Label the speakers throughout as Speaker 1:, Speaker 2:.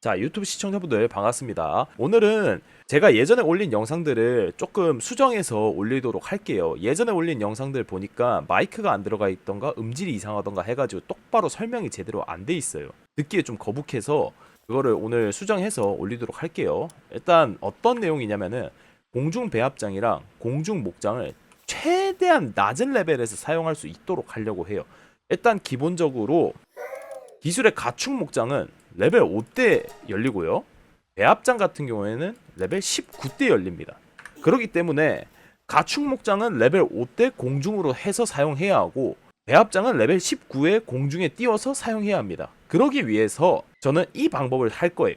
Speaker 1: 자, 유튜브 시청자분들 반갑습니다. 오늘은 제가 예전에 올린 영상들을 조금 수정해서 올리도록 할게요. 예전에 올린 영상들 보니까 마이크가 안 들어가 있던가 음질이 이상하던가 해가지고 똑바로 설명이 제대로 안 돼 있어요. 듣기에 좀 거북해서 그거를 오늘 수정해서 올리도록 할게요. 일단 어떤 내용이냐면은 공중 배합장이랑 공중 목장을 최대한 낮은 레벨에서 사용할 수 있도록 하려고 해요. 일단 기본적으로 기술의 가축 목장은 레벨 5대 열리고요. 배합장 같은 경우에는 레벨 19대 열립니다. 그렇기 때문에 가축 목장은 레벨 5대 공중으로 해서 사용해야 하고 배합장은 레벨 19에 공중에 띄워서 사용해야 합니다. 그러기 위해서 저는 이 방법을 할 거예요.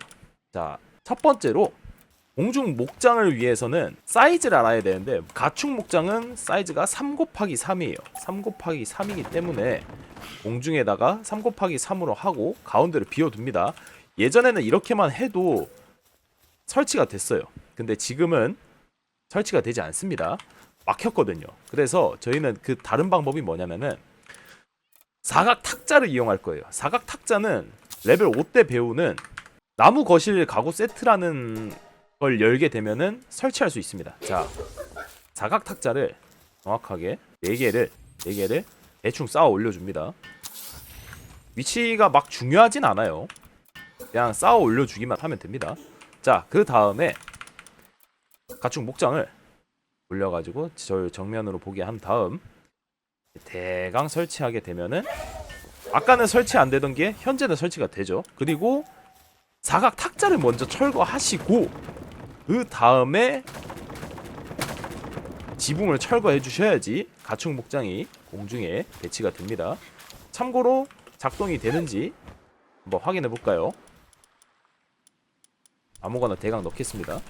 Speaker 1: 자, 첫 번째로 공중 목장을 위해서는 사이즈를 알아야 되는데 가축 목장은 사이즈가 3 곱하기 3이에요. 3 곱하기 3이기 때문에 공중에다가 3 곱하기 3으로 하고 가운데를 비워둡니다. 예전에는 이렇게만 해도 설치가 됐어요. 근데 지금은 설치가 되지 않습니다. 막혔거든요. 그래서 저희는 그 다른 방법이 뭐냐면은 사각 탁자를 이용할 거예요. 사각 탁자는 레벨 5대 배우는 나무 거실 가구 세트라는 걸 열게 되면은 설치할 수 있습니다. 자, 사각 탁자를 정확하게 4개를 4개를 대충 쌓아 올려줍니다. 위치가 막 중요하진 않아요. 그냥 쌓아 올려주기만 하면 됩니다. 자, 그 다음에 가축 목장을 올려가지고 저 정면으로 보게 한 다음 대강 설치하게 되면은 아까는 설치 안 되던 게 현재는 설치가 되죠. 그리고 사각 탁자를 먼저 철거하시고 그 다음에 지붕을 철거해 주셔야지 가축 목장이 공중에 배치가 됩니다. 참고로 작동이 되는지 한번 확인해 볼까요? 아무거나 대강 넣겠습니다.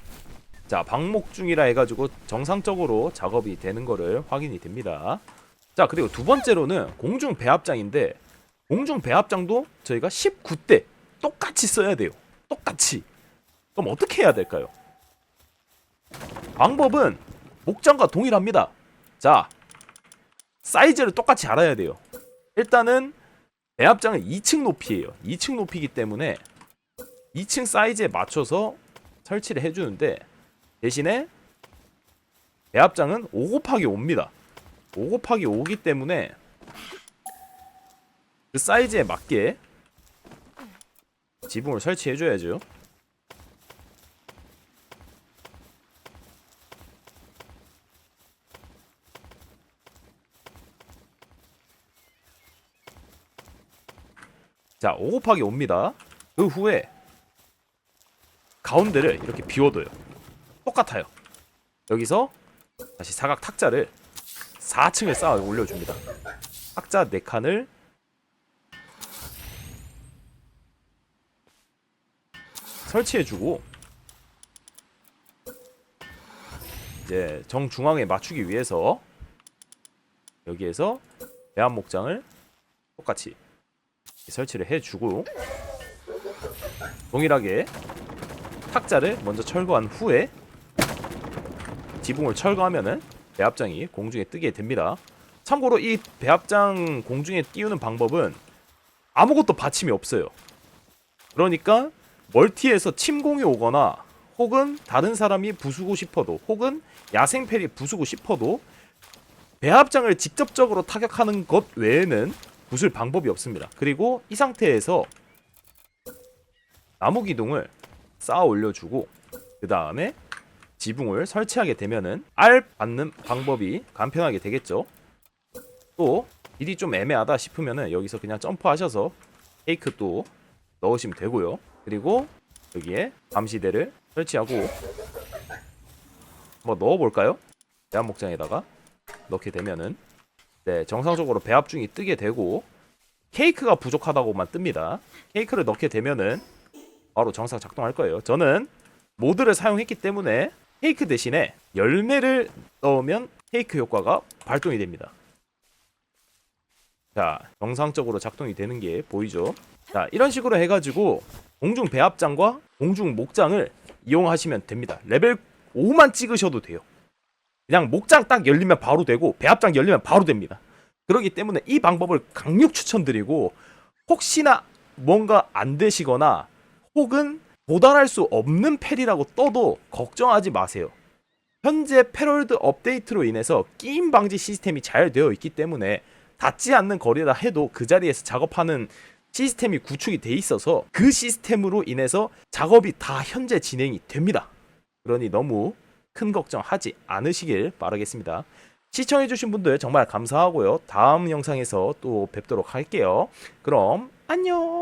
Speaker 1: 자, 방목 중이라 해가지고 정상적으로 작업이 되는 거를 확인이 됩니다. 자, 그리고 두 번째로는 공중 배합장인데 공중 배합장도 저희가 19대 똑같이 써야 돼요. 똑같이. 그럼 어떻게 해야 될까요? 방법은 목장과 동일합니다. 자, 사이즈를 똑같이 알아야 돼요. 일단은 배합장은 2층 높이에요. 2층 높이기 때문에 2층 사이즈에 맞춰서 설치를 해주는데 대신에 배합장은 5 곱하기 5입니다. 5 곱하기 5기 때문에 그 사이즈에 맞게 지붕을 설치해줘야죠. 자, 5 곱하기 5입니다. 그 후에 가운데를 이렇게 비워둬요. 똑같아요. 여기서 다시 사각 탁자를 4층을 쌓아 올려줍니다. 탁자 4칸을 설치해주고 이제 정중앙에 맞추기 위해서 여기에서 배합 목장을 똑같이 설치를 해주고 동일하게 탁자를 먼저 철거한 후에 지붕을 철거하면은 배합장이 공중에 뜨게 됩니다. 참고로 이 배합장 공중에 띄우는 방법은 아무것도 받침이 없어요. 그러니까 멀티에서 침공이 오거나 혹은 다른 사람이 부수고 싶어도 혹은 야생펠이 부수고 싶어도 배합장을 직접적으로 타격하는 것 외에는 부술 방법이 없습니다. 그리고 이 상태에서 나무 기둥을 쌓아 올려주고 그 다음에 지붕을 설치하게 되면은 알 받는 방법이 간편하게 되겠죠. 또 길이 좀 애매하다 싶으면은 여기서 그냥 점프하셔서 케이크 또 넣으시면 되고요. 그리고 여기에 감시대를 설치하고 한번 넣어볼까요? 배합 목장에다가 넣게 되면은 네 정상적으로 배합 중이 뜨게 되고 케이크가 부족하다고만 뜹니다. 케이크를 넣게 되면은 바로 정상 작동할 거예요. 저는 모드를 사용했기 때문에 케이크 대신에 열매를 넣으면 케이크 효과가 발동이 됩니다. 자, 정상적으로 작동이 되는 게 보이죠? 자, 이런 식으로 해가지고 공중 배합장과 공중 목장을 이용하시면 됩니다. 레벨 5만 찍으셔도 돼요. 그냥 목장 딱 열리면 바로 되고 배합장 열리면 바로 됩니다. 그렇기 때문에 이 방법을 강력 추천드리고 혹시나 뭔가 안 되시거나 혹은 도달할 수 없는 펠이라고 떠도 걱정하지 마세요. 현재 패럴드 업데이트로 인해서 끼임 방지 시스템이 잘 되어 있기 때문에 닿지 않는 거리다 해도 그 자리에서 작업하는 시스템이 구축이 돼 있어서 그 시스템으로 인해서 작업이 다 현재 진행이 됩니다. 그러니 너무 큰 걱정하지 않으시길 바라겠습니다. 시청해주신 분들 정말 감사하고요. 다음 영상에서 또 뵙도록 할게요. 그럼 안녕!